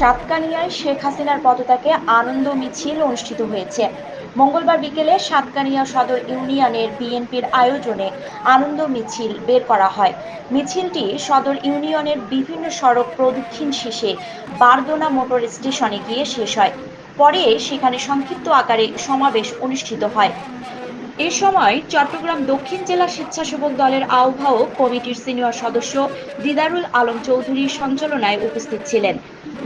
সাতকানিয়ায় শেখ হাসিনার পদত্যাগে আনন্দ মিছিল অনুষ্ঠিত হয়েছে। মঙ্গলবার বিকেলে সাতকানিয়া সদর ইউনিয়নের বিএনপির আয়োজনে আনন্দ মিছিল বের করা হয়। মিছিলটি সদর ইউনিয়নের বিভিন্ন সড়ক প্রদক্ষিণ শেষে বারদোনা মোটর স্টেশনে গিয়ে শেষ হয়। পরে সেখানে সংক্ষিপ্ত আকারে সমাবেশ অনুষ্ঠিত হয়। এ সময় চট্টগ্রাম দক্ষিণ জেলা স্বেচ্ছাসেবক দলের আহ্বায়ক কমিটির সিনিয়র সদস্য দিদারুল আলম চৌধুরীর সঞ্চালনায় উপস্থিত ছিলেন।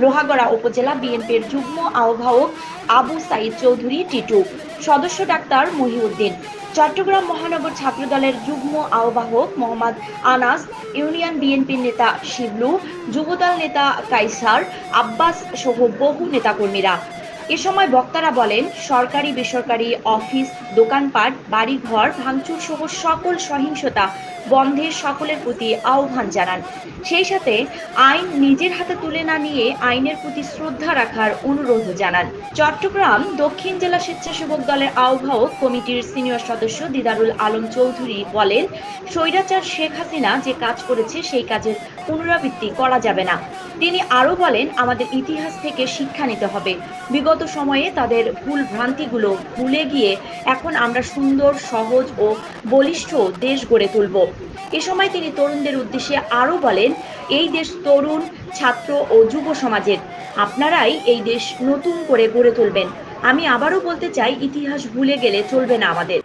লোহাগড়া উপজেলা বিএনপির যুগ্ম আহ্বায়ক আবু সাইদ চৌধুরী, টিটু। সদস্য ডাক্তার মহিউদ্দিন। চট্টগ্রাম মহানগর ছাত্রদলের যুগ্ম আহ্বায়ক মোহাম্মদ আনাস, ইউনিয়ন বিএনপির নেতা শিবলু, যুবদল নেতা কাইসার, আব্বাস সহ বহু নেতাকর্মীরা। এ সময় বক্তারা বলেন, সরকারি, বেসরকারি, অফিস, দোকানপাট, বাড়িঘর, ভাঙচুর সহ সকল সহিংসতা বন্ধের সকলের প্রতি আহ্বান জানান। সেই সাথে আইন নিজের হাতে তুলে না নিয়ে আইনের প্রতি শ্রদ্ধা রাখার অনুরোধ জানান। চট্টগ্রাম দক্ষিণ জেলা স্বেচ্ছাসেবক দলের আহ্বায়ক কমিটির সিনিয়র সদস্য দিদারুল আলম চৌধুরী বলেন, স্বৈরাচার শেখ হাসিনা যে কাজ করেছে, সেই কাজের পুনরাবৃত্তি করা যাবে না। তিনি আরও বলেন, আমাদের ইতিহাস থেকে শিক্ষা নিতে হবে। বিগত সময়ে তাদের ভুল ভ্রান্তিগুলো ভুলে গিয়ে এখন আমরা সুন্দর, সহজ ও বলিষ্ঠ দেশ গড়ে তুলব। এ সময় তিনি তরুণদের উদ্দেশ্যে আরও বলেন, এই দেশ তরুণ, ছাত্র ও যুব সমাজের। আপনারাই এই দেশ নতুন করে গড়ে তুলবেন। আমি আবারও বলতে চাই, ইতিহাস ভুলে গেলে চলবে না আমাদের।